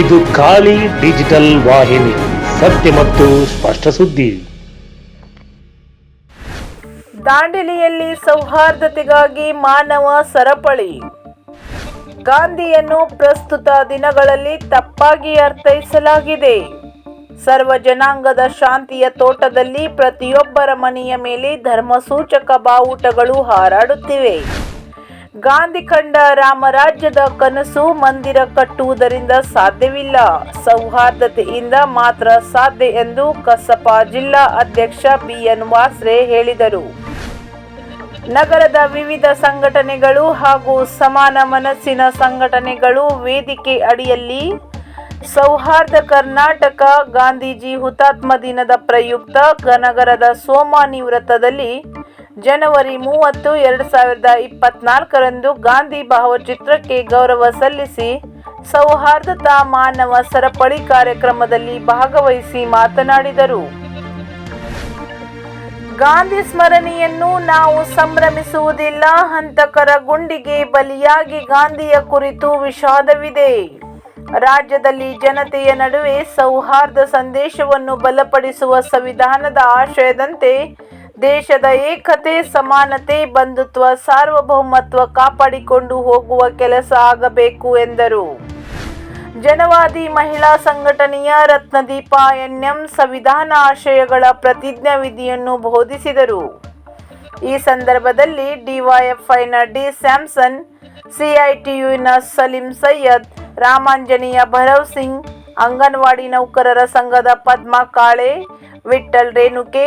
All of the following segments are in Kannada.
ಇದು ಖಾಲಿ ಡಿಜಿಟಲ್ ವಾಹಿನಿ, ಸತ್ಯ ಮತ್ತು ಸ್ಪಷ್ಟ ಸುದ್ದಿ. ದಾಂಡೇಲಿಯಲ್ಲಿ ಸೌಹಾರ್ದತೆಗಾಗಿ ಮಾನವ ಸರಪಳಿ. ಗಾಂಧಿಯನ್ನು ಪ್ರಸ್ತುತ ದಿನಗಳಲ್ಲಿ ತಪ್ಪಾಗಿ ಅರ್ಥೈಸಲಾಗಿದೆ. ಸರ್ವ ಜನಾಂಗದ ಶಾಂತಿಯ ತೋಟದಲ್ಲಿ ಪ್ರತಿಯೊಬ್ಬರ ಮನೆಯ ಮೇಲೆ ಧರ್ಮಸೂಚಕ ಬಾವುಟಗಳು ಹಾರಾಡುತ್ತಿವೆ. ಗಾಂಧಿ ಕಂಡ ರಾಮರಾಜ್ಯದ ಕನಸು ಮಂದಿರ ಕಟ್ಟುವುದರಿಂದ ಸಾಧ್ಯವಿಲ್ಲ. ಸೌಹಾರ್ದತೆಯಿಂದ ಮಾತ್ರ ಸಾಧ್ಯ ಎಂದು ಕಸಪ ಜಿಲ್ಲಾ ಅಧ್ಯಕ್ಷ ಬಿಎನ್ ವಾಸ್ರೆ ಹೇಳಿದರು. ನಗರದ ವಿವಿಧ ಸಂಘಟನೆಗಳು ಹಾಗೂ ಸಮಾನ ಮನಸ್ಸಿನ ಸಂಘಟನೆಗಳು ವೇದಿಕೆ ಅಡಿಯಲ್ಲಿ ಸೌಹಾರ್ದ ಕರ್ನಾಟಕ ಗಾಂಧೀಜಿ ಹುತಾತ್ಮ ದಿನದ ಪ್ರಯುಕ್ತ ನಗರದ ಸೋಮಾನಿ ವೃತ್ತದಲ್ಲಿ ಜನವರಿ ಮೂವತ್ತು, ಎರಡು ಸಾವಿರದ ಇಪ್ಪತ್ನಾಲ್ಕರಂದು ಗಾಂಧಿ ಭಾವಚಿತ್ರಕ್ಕೆ ಗೌರವ ಸಲ್ಲಿಸಿ ಸೌಹಾರ್ದತಾ ಮಾನವ ಸರಪಳಿ ಕಾರ್ಯಕ್ರಮದಲ್ಲಿ ಭಾಗವಹಿಸಿ ಮಾತನಾಡಿದರು. ಗಾಂಧಿ ಸ್ಮರಣೆಯನ್ನು ನಾವು ಸಂಭ್ರಮಿಸುವುದಿಲ್ಲ, ಹಂತಕರ ಗುಂಡಿಗೆ ಬಲಿಯಾಗಿ ಗಾಂಧಿಯ ಕುರಿತು ವಿಷಾದವಿದೆ. ರಾಜ್ಯದಲ್ಲಿ ಜನತೆಯ ನಡುವೆ ಸೌಹಾರ್ದ ಸಂದೇಶವನ್ನು ಬಲಪಡಿಸುವ ಸಂವಿಧಾನದ ಆಶಯದಂತೆ ದೇಶದ ಏಕತೆ, ಸಮಾನತೆ, ಬಂಧುತ್ವ, ಸಾರ್ವಭೌಮತ್ವ ಕಾಪಾಡಿಕೊಂಡು ಹೋಗುವ ಕೆಲಸ ಆಗಬೇಕು ಎಂದರು. ಜನವಾದಿ ಮಹಿಳಾ ಸಂಘಟನೆಯ ರತ್ನದೀಪ ಎನ್ಎಂ ಸಂವಿಧಾನ ಆಶಯಗಳ ಪ್ರತಿಜ್ಞಾ ವಿಧಿಯನ್ನು ಬೋಧಿಸಿದರು. ಈ ಸಂದರ್ಭದಲ್ಲಿ ಡಿವೈಎಫ್ಐನ ಡಿ ಸ್ಯಾಮ್ಸನ್, ಸಿಐಟಿಯುನ ಸಲೀಂ ಸೈಯದ್, ರಾಮಾಂಜನೇಯ ಭರವ್ ಸಿಂಗ್, ಅಂಗನವಾಡಿ ನೌಕರರ ಸಂಘದ ಪದ್ಮಾ ಕಾಳೆ ವಿಠಲ್ ರೇಣುಕೆ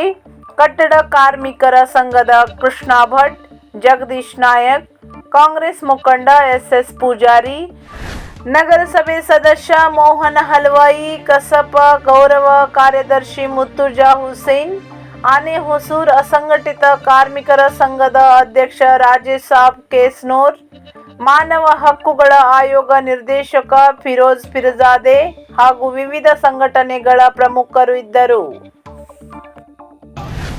ಕಟ್ಟಡ ಕಾರ್ಮಿಕರ ಸಂಘದ ಕೃಷ್ಣ ಭಟ್, ಜಗದೀಶ್ ನಾಯಕ್, ಕಾಂಗ್ರೆಸ್ ಮುಖಂಡ ಎಸ್ ಎಸ್ ಪೂಜಾರಿ, ನಗರಸಭೆ ಸದಸ್ಯ ಮೋಹನ ಹಲ್ವಾಯಿ, ಕಸಪ ಗೌರವ ಕಾರ್ಯದರ್ಶಿ ಮುತ್ತುಜಾ ಹುಸೇನ್, ಆನೆ ಹೊಸೂರ್ ಅಸಂಘಟಿತ ಕಾರ್ಮಿಕರ ಸಂಘದ ಅಧ್ಯಕ್ಷ ರಾಜೇಶ್ ಸಾಬ್ ಕೇಸ್ನೂರ್, ಮಾನವ ಹಕ್ಕುಗಳ ಆಯೋಗ ನಿರ್ದೇಶಕ ಫಿರೋಜ್ ಫಿರ್ಜಾದೆ ಹಾಗೂ ವಿವಿಧ ಸಂಘಟನೆಗಳ ಪ್ರಮುಖರು ಇದ್ದರು.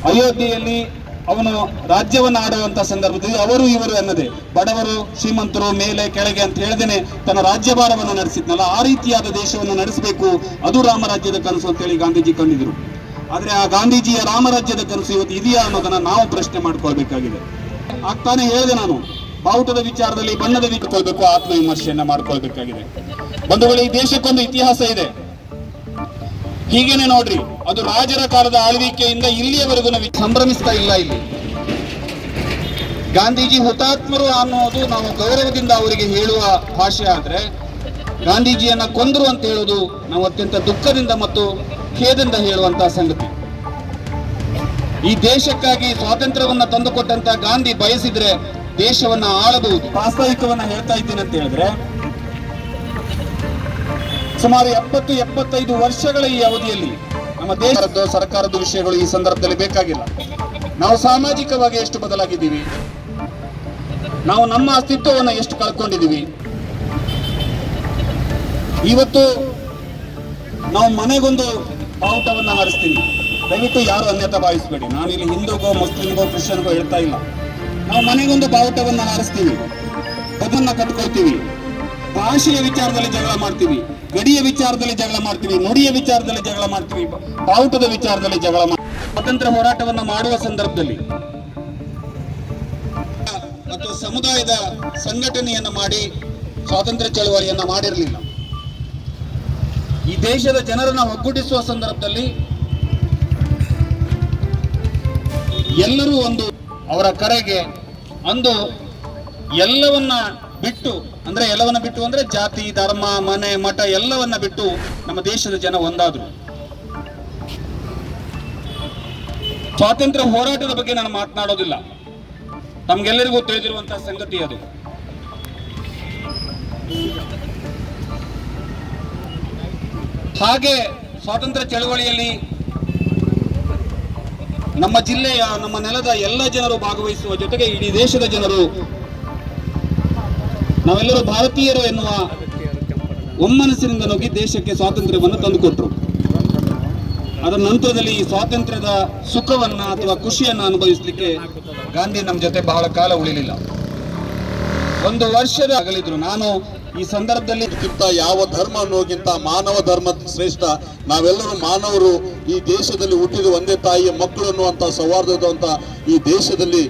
ಅಯೋಧ್ಯೆಯಲ್ಲಿ ಅವನು ರಾಜ್ಯವನ್ನು ಆಡುವಂತ ಸಂದರ್ಭದಲ್ಲಿ ಅವರು ಇವರು ಅನ್ನದೆ. ಬಡವರು, ಶ್ರೀಮಂತರು, ಮೇಲೆ, ಕೆಳಗೆ ಅಂತ ಹೇಳ್ದೇನೆ ತನ್ನ ರಾಜ್ಯಭಾರವನ್ನು ನಡೆಸಿದ್ನಲ್ಲ, ಆ ರೀತಿಯಾದ ದೇಶವನ್ನು ನಡೆಸಬೇಕು. ಅದು ರಾಮರಾಜ್ಯದ ಕನಸು ಅಂತೇಳಿ ಗಾಂಧೀಜಿ ಕಂಡಿದ್ರು. ಆದ್ರೆ ಆ ಗಾಂಧೀಜಿಯ ರಾಮರಾಜ್ಯದ ಕನಸು ಇವತ್ತು ಇದೆಯಾ ಅನ್ನೋದನ್ನ ನಾವು ಪ್ರಶ್ನೆ ಮಾಡ್ಕೊಳ್ಬೇಕಾಗಿದೆ. ಆಗ್ತಾನೆ ಹೇಳಿದೆ ನಾನು. ಬಾವುಟದ ವಿಚಾರದಲ್ಲಿ ಬಣ್ಣದ ವಿಚಾರಬೇಕು ಆತ್ಮವಿಮರ್ಶೆಯನ್ನ ಮಾಡ್ಕೊಳ್ಬೇಕಾಗಿದೆ. ಬಂಧುಗಳು, ಈ ದೇಶಕ್ಕೊಂದು ಇತಿಹಾಸ ಇದೆ. ಹೀಗೇನೆ ನೋಡ್ರಿ, ಅದು ರಾಜರ ಕಾಲದ ಆಳ್ವಿಕೆಯಿಂದ ಇಲ್ಲಿಯವರೆಗೂ ನಾವು ಸಂಭ್ರಮಿಸ್ತಾ ಇಲ್ಲ ಇಲ್ಲಿ. ಗಾಂಧೀಜಿ ಹುತಾತ್ಮರು ಅನ್ನೋದು ನಾವು ಗೌರವದಿಂದ ಅವರಿಗೆ ಹೇಳುವ ಭಾಷೆ ಆದ್ರೆ, ಗಾಂಧೀಜಿಯನ್ನ ಕೊಂದರು ಅಂತ ಹೇಳೋದು ನಾವು ಅತ್ಯಂತ ದುಃಖದಿಂದ ಮತ್ತು ಖೇದಿಂದ ಹೇಳುವಂತಹ ಸಂಗತಿ. ಈ ದೇಶಕ್ಕಾಗಿ ಸ್ವಾತಂತ್ರ್ಯವನ್ನ ತಂದುಕೊಟ್ಟಂತ ಗಾಂಧಿ ಬಯಸಿದ್ರೆ ದೇಶವನ್ನ ಆಳಬಹುದು. ಪ್ರಾಸ್ತಾವಿಕವನ್ನ ಹೇಳ್ತಾ ಇದ್ದೀನಿ ಅಂತ ಹೇಳಿದ್ರೆ ಸುಮಾರು ಎಪ್ಪತ್ತು ಎಪ್ಪತ್ತೈದು ವರ್ಷಗಳ ಈ ಅವಧಿಯಲ್ಲಿ ನಮ್ಮ ದೇಶದ ಸರ್ಕಾರದ ವಿಷಯಗಳು ಈ ಸಂದರ್ಭದಲ್ಲಿ ಬೇಕಾಗಿಲ್ಲ. ನಾವು ಸಾಮಾಜಿಕವಾಗಿ ಎಷ್ಟು ಬದಲಾಗಿದ್ದೀವಿ? ನಾವು ನಮ್ಮ ಅಸ್ತಿತ್ವವನ್ನು ಎಷ್ಟು ಕಳ್ಕೊಂಡಿದ್ದೀವಿ? ಇವತ್ತು ನಾವು ಮನೆಗೊಂದು ಬಾವುಟವನ್ನು ಹಾರಿಸ್ತೀನಿ ದಯವಿಟ್ಟು ಯಾರು ಅನ್ಯತ ಭಾವಿಸಬೇಡಿ. ನಾನು ಇಲ್ಲಿ ಹಿಂದೂಗೋ ಮುಸ್ಲಿಮ್ಗೋ ಕ್ರಿಶ್ಚಿಯನ್ಗೋ ಹೇಳ್ತಾ ಇಲ್ಲ. ನಾವು ಮನೆಗೊಂದು ಬಾವುಟವನ್ನು ಹಾರಿಸ್ತೀವಿ ಅದನ್ನ ಕಟ್ಕೊಳ್ತೀವಿ. ಭಾಷೆಯ ವಿಚಾರದಲ್ಲಿ ಜಗಳ ಮಾಡ್ತೀವಿ, ಗಡಿಯ ವಿಚಾರದಲ್ಲಿ ಜಗಳ ಮಾಡ್ತೀವಿ, ನುಡಿಯ ವಿಚಾರದಲ್ಲಿ ಜಗಳ ಮಾಡ್ತೀವಿ, ಬಾವುಟದ ವಿಚಾರದಲ್ಲಿ ಜಗಳ ಸ್ವಾತಂತ್ರ್ಯ ಹೋರಾಟವನ್ನು ಮಾಡುವ ಸಂದರ್ಭದಲ್ಲಿ ಮತ್ತು ಸಮುದಾಯದ ಸಂಘಟನೆಯನ್ನ ಮಾಡಿ ಸ್ವಾತಂತ್ರ್ಯ ಚಳವಳಿಯನ್ನ ಮಾಡಿರಲಿಲ್ಲ. ಈ ದೇಶದ ಜನರನ್ನ ಒಗ್ಗೂಡಿಸುವ ಸಂದರ್ಭದಲ್ಲಿ ಎಲ್ಲರೂ ಒಂದು ಅವರ ಕರೆಗೆ ಅಂದು ಎಲ್ಲವನ್ನ ಬಿಟ್ಟು, ಅಂದ್ರೆ ಎಲ್ಲವನ್ನ ಬಿಟ್ಟು ಅಂದ್ರೆ ಜಾತಿ, ಧರ್ಮ, ಮನೆ, ಮಠ ಎಲ್ಲವನ್ನ ಬಿಟ್ಟು ನಮ್ಮ ದೇಶದ ಜನ ಒಂದಾದ್ರು. ಸ್ವಾತಂತ್ರ್ಯ ಹೋರಾಟದ ಬಗ್ಗೆ ನಾನು ಮಾತನಾಡೋದಿಲ್ಲ. ನಮ್ಗೆಲ್ಲರಿಗೂ ತಿಳಿದಿರುವಂತಹ ಸಂಗತಿ ಅದು. ಹಾಗೆ ಸ್ವಾತಂತ್ರ್ಯ ಚಳವಳಿಯಲ್ಲಿ ನಮ್ಮ ಜಿಲ್ಲೆಯ, ನಮ್ಮ ನೆಲದ ಎಲ್ಲ ಜನರು ಭಾಗವಹಿಸುವ ಜೊತೆಗೆ ಇಡೀ ದೇಶದ ಜನರು ನಾವೆಲ್ಲರೂ ಭಾರತೀಯರು ಎನ್ನುವ ಒಮ್ಮನಸ್ಸಿನಿಂದ ನುಗ್ಗಿ ದೇಶಕ್ಕೆ ಸ್ವಾತಂತ್ರ್ಯವನ್ನು ತಂದುಕೊಟ್ರು. ಅದರ ನಂತರದಲ್ಲಿ ಈ ಸ್ವಾತಂತ್ರ್ಯದ ಸುಖವನ್ನ ಅಥವಾ ಖುಷಿಯನ್ನ ಅನುಭವಿಸಲಿಕ್ಕೆ ಗಾಂಧಿ ನಮ್ಮ ಜೊತೆ ಬಹಳ ಕಾಲ ಉಳಿಲಿಲ್ಲ. ಒಂದು ವರ್ಷದ ಅಗಲಿದ್ರು ನಾನು ಈ ಸಂದರ್ಭದಲ್ಲಿ ಯಾವ ಧರ್ಮ ಅನ್ನೋಕ್ಕಿಂತ ಮಾನವ ಧರ್ಮ ಶ್ರೇಷ್ಠ, ನಾವೆಲ್ಲರೂ ಮಾನವರು ಈ ದೇಶದಲ್ಲಿ ಹುಟ್ಟಿದ ಒಂದೇ ತಾಯಿಯ ಮಕ್ಕಳು ಅನ್ನುವಂಥ ಸೌಹಾರ್ದ ಈ ದೇಶದಲ್ಲಿ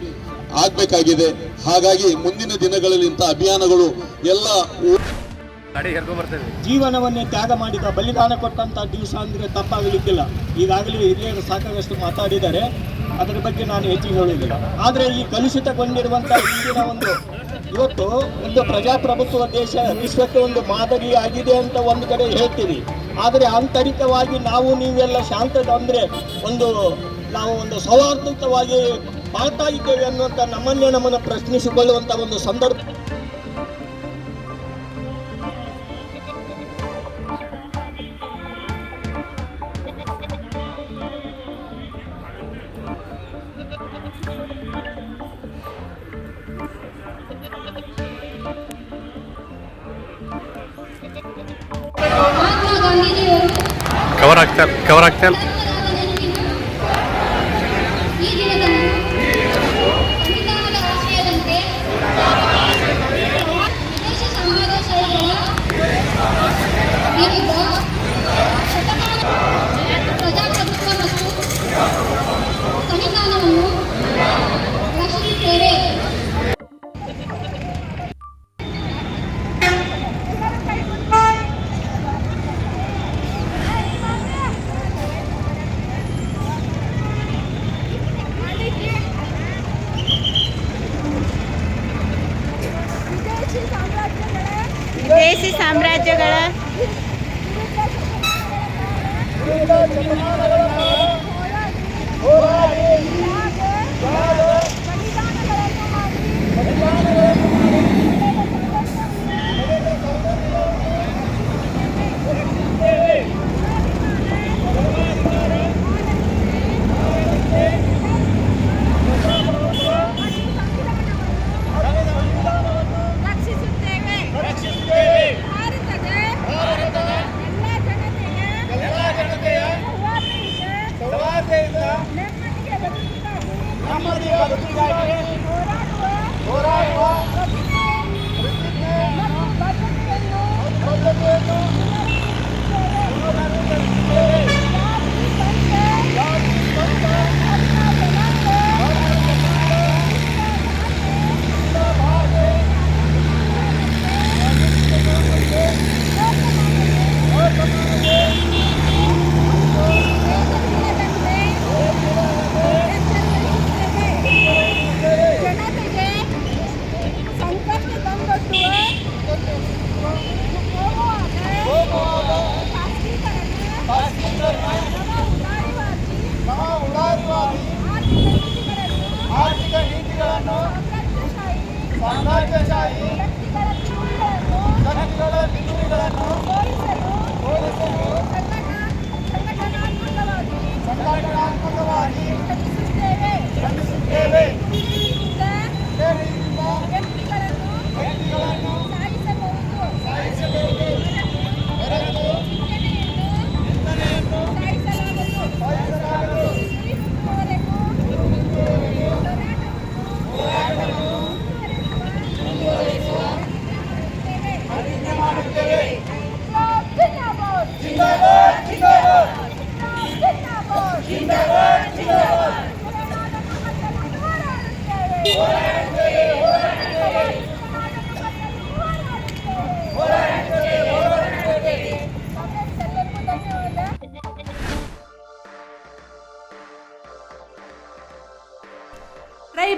ಆಗ್ಬೇಕಾಗಿದೆ. ಹಾಗಾಗಿ ಮುಂದಿನ ದಿನಗಳಲ್ಲಿ ಇಂಥ ಅಭಿಯಾನಗಳು ಎಲ್ಲ ಜೀವನವನ್ನೇ ತ್ಯಾಗ ಮಾಡಿದ ಬಲಿದಾನ ಕೊಟ್ಟಂತ ದಿವಸ ಅಂದ್ರೆ ತಪ್ಪಾಗಲಿಕ್ಕಿಲ್ಲ. ಈಗಾಗಲೇ ಹಿರಿಯರು ಸಾಕಷ್ಟು ಮಾತಾಡಿದ್ದಾರೆ. ಅದರ ಬಗ್ಗೆ ನಾನು ಹೆಚ್ಚಿಗೆ ಹೇಳುವುದಿಲ್ಲ. ಆದರೆ ಈ ಕಲುಷಿತಗೊಂಡಿರುವಂತಹ ಹಿಂದಿನ ಒಂದು ಇವತ್ತು ಒಂದು ಪ್ರಜಾಪ್ರಭುತ್ವ ದೇಶ ವಿಶ್ವಕ್ಕೆ ಒಂದು ಮಾದರಿ ಆಗಿದೆ ಅಂತ ಒಂದು ಕಡೆ ಹೇಳ್ತೀವಿ. ಆದರೆ ಆಂತರಿಕವಾಗಿ ನಾವು ನೀವೆಲ್ಲ ಶಾಂತದ ಅಂದರೆ ಒಂದು ನಾವು ಒಂದು ಸೌಹಾರ್ದಯುತವಾಗಿ ಬಾಳ್ತಾ ಇದ್ದೇವೆ ಅನ್ನುವಂಥ ನಮ್ಮನ್ನೇ ನಮ್ಮನ್ನು ಪ್ರಶ್ನಿಸಿಕೊಳ್ಳುವಂಥ ಒಂದು ಸಂದರ್ಭ. ಕವರ್ ಆಗ್ತಾ ಕವರ್ ಆಗ್ತಾ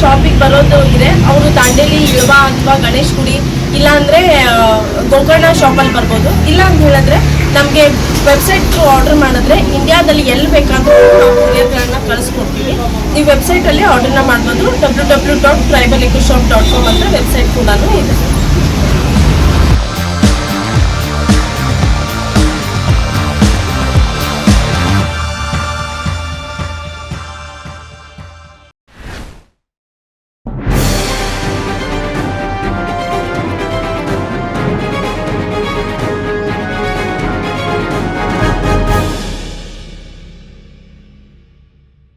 ಶಾಪಿಗೆ ಬರೋದು ಇದೆ. ಅವರು ದಾಂಡೇಲಿ ಇಳುವ ಅಥವಾ ಗಣೇಶ್ ಗುಡಿ ಇಲ್ಲ ಅಂದ್ರೆ ಆ, ಗೋಕರ್ಣ ಶಾಪಲ್ಲಿ ಬರ್ಬೋದು. ಇಲ್ಲ ಅಂತ ಹೇಳಿದ್ರೆ ನಮಗೆ ವೆಬ್ಸೈಟ್ ಆರ್ಡರ್ ಮಾಡಿದ್ರೆ ಇಂಡಿಯಾದಲ್ಲಿ ಎಲ್ಲಿ ಬೇಕಾದರೂ ನಾವು ಕೊರಿಯರ್ಗಳನ್ನ ಕಳಿಸ್ಕೊಡ್ತೀವಿ. ನೀವು ವೆಬ್ಸೈಟಲ್ಲಿ ಆರ್ಡರ್ನ ಮಾಡ್ಬೋದು W W dot tribal eco shop dot com ಅಂತ ವೆಬ್ಸೈಟ್ ಕೂಡ ಇದೆ.